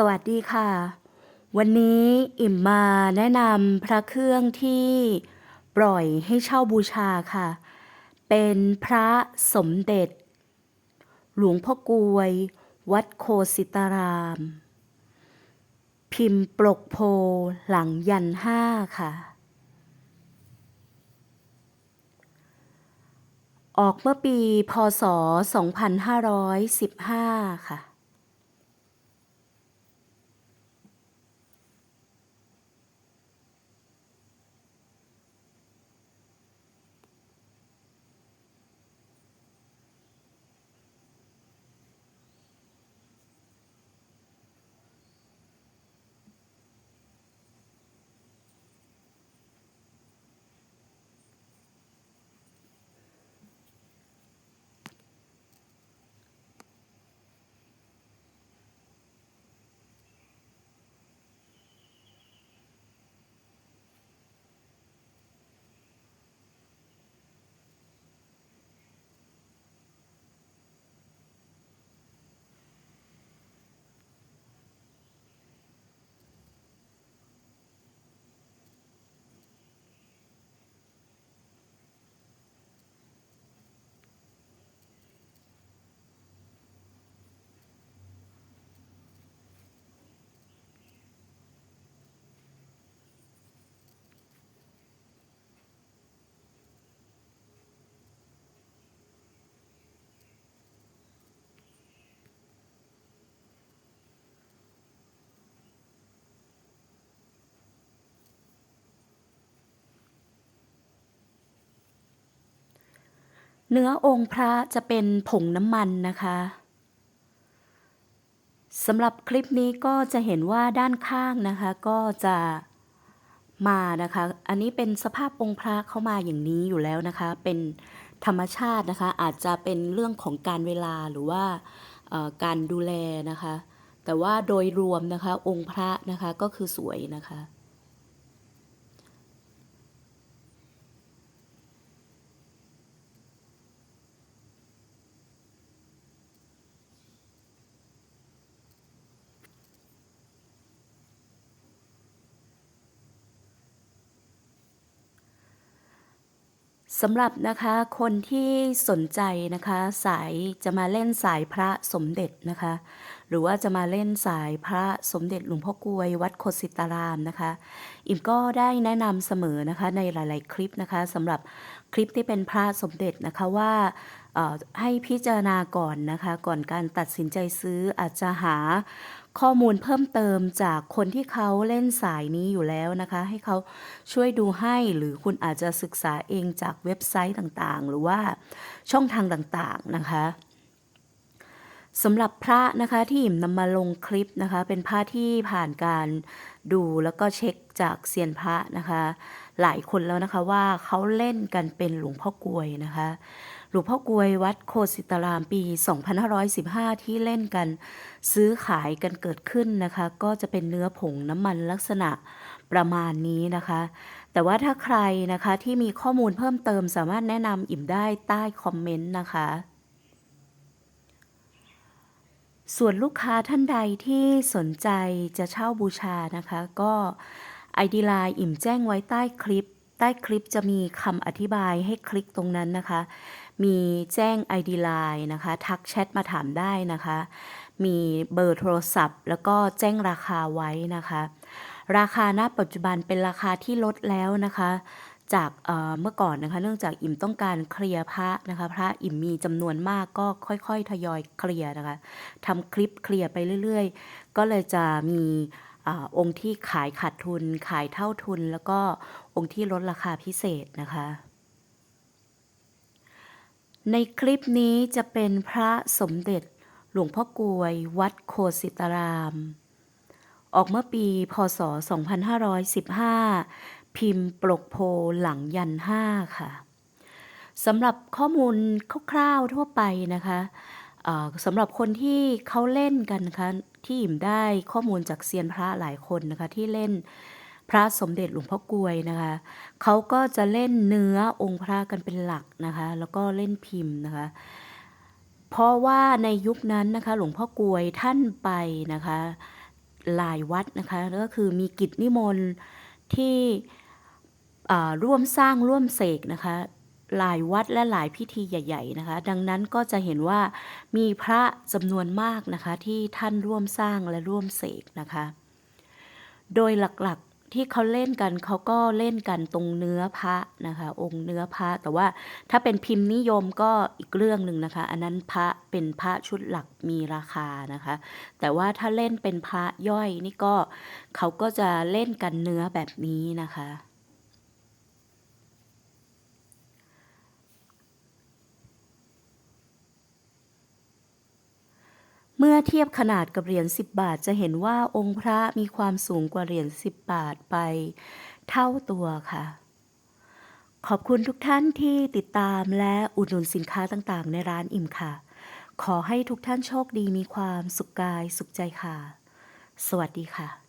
สวัสดีค่ะ วันนี้อิ่มมาแนะนำพระเครื่องที่ปล่อยให้เช่าบูชาค่ะ เป็นพระสมเด็จ หลวงพ่อกวย วัดโคสิตาราม พิมพ์ปลกโพหลังยันห้าค่ะ ออกเมื่อปีพศ 2515 ค่ะ เนื้อองค์พระจะเป็นผงน้ำมันนะคะสำหรับคลิปนี้ก็จะเห็นว่าด้านข้างนะคะ ก็จะมานะคะ อันนี้เป็นสภาพองค์พระเข้ามาอย่างนี้อยู่แล้วนะคะ เป็นธรรมชาตินะคะ อาจจะเป็นเรื่องของการเวลาหรือว่าการดูแลนะคะ แต่ว่าโดยรวมนะคะองค์พระนะคะก็คือสวยนะคะ สำหรับนะคะคนที่สนใจนะคะ สายจะมาเล่นสายพระสมเด็จนะคะ หรือว่าจะมาเล่นสายพระสมเด็จหลวงพ่อกวยวัดโคสิตารามนะคะ อิมก็ได้แนะนำเสมอนะคะในหลาย ๆ คลิปนะคะสำหรับคลิปที่เป็นพระสมเด็จนะคะว่าให้พิจารณาก่อนนะคะ ก่อนการตัดสินใจซื้ออาจจะหา ข้อมูลเพิ่มเติมจากคนที่เขาเล่นสายนี้อยู่แล้วนะคะ ให้เขาช่วยดูให้หรือคุณอาจจะศึกษาเองจากเว็บไซต์ต่างๆ หรือว่าช่องทางต่างๆนะคะสำหรับพระนะคะที่อิ่มนำมาลงคลิปนะคะ เป็นพระที่ผ่านการดูแล้วก็เช็คจากเซียนพระนะคะ หลายคนแล้วนะคะว่าเขาเล่นกันเป็นหลวงพ่อกลวยนะคะ หลวงพ่อกวยวัดโคสิตรามปี 2515 ที่เล่นกัน ซื้อขายกันเกิดขึ้นนะคะ ก็จะเป็นเนื้อผงน้ำมันลักษณะประมาณนี้นะคะ แต่ว่าถ้าใครนะคะที่มีข้อมูลเพิ่มเติมสามารถแนะนำอิ่มได้ใต้คอมเมนต์นะคะส่วนลูกค้าท่านใดที่สนใจจะเช่าบูชานะคะ ก็ ID Line อิ่มแจ้งไว้ใต้คลิป ใต้คลิปจะมีคำอธิบายให้คลิกตรงนั้นนะคะ มีแจ้ง ID Line นะคะ ทักแชทมาถามได้นะคะ มีเบอร์โทรศัพท์ แล้วก็แจ้งราคาไว้นะคะ ราคาณปัจจุบันเป็นราคาที่ลดแล้วนะคะ จากเเมื่อก่อนนะคะ เนื่องจากอิ่มต้องการเคลียร์พระนะคะ พระอิ่มมีจำนวนมากก็ค่อยๆ ทยอยเคลียร์นะคะทำคลิปเคลียร์ไปเรื่อยๆ ก็เลยจะมีอองค์ที่ขายขาดทุน ขายเท่าทุน แล้วก็องค์ที่ลดราคาพิเศษนะคะ ในคลิปนี้จะเป็นพระสมเด็จหลวงพ่อกวย วัดโคสิตาราม ออกเมื่อปีพศ 2515 พิมพ์ปลกโพหลังยันห้าค่ะสำหรับข้อมูลคร่าวๆทั่วไปนะคะสำหรับคนที่เขาเล่นกันนะคะที่อิ่มได้ข้อมูลจากเซียนพระหลายคนนะคะที่เล่น พระสมเด็จหลวงพ่อกวยนะคะเขาก็จะเล่นเนื้อองค์พระกันเป็นหลักนะคะ แล้วก็เล่นพิมพ์นะคะ เพราะว่าในยุคนั้นนะคะ หลวงพ่อกวยท่านไปนะคะหลายวัดนะคะก็คือมีกิจนิมนต์ที่ร่วมสร้างร่วมเสกนะคะหลายวัดและหลายพิธีใหญ่ ๆนะคะ ดังนั้นก็จะเห็นว่ามีพระจำนวนมากนะคะที่ท่านร่วมสร้างและร่วมเสกนะคะ โดยหลักๆ ที่เขาเล่นกันเขาก็เล่นกันตรงเนื้อพระนะคะ องค์เนื้อพระแต่ว่าถ้าเป็นพิมพ์นิยมก็อีกเรื่องหนึ่งนะคะ อันนั้นพระเป็นพระชุดหลักมีราคานะคะ แต่ว่าถ้าเล่นเป็นพระย่อยนี่ก็เขาก็จะเล่นกันเนื้อแบบนี้นะคะ เมื่อเทียบขนาดกับเหรียญ10 บาทจะเห็นว่าองค์พระมีความสูงกว่าเหรียญ10 บาทไปเท่าตัวค่ะ ขอบคุณทุกท่านที่ติดตามและอุดหนุนสินค้าต่างๆ ในร้านอิ่มค่ะ ขอให้ทุกท่านโชคดีมีความสุขกายสุขใจค่ะ สวัสดีค่ะ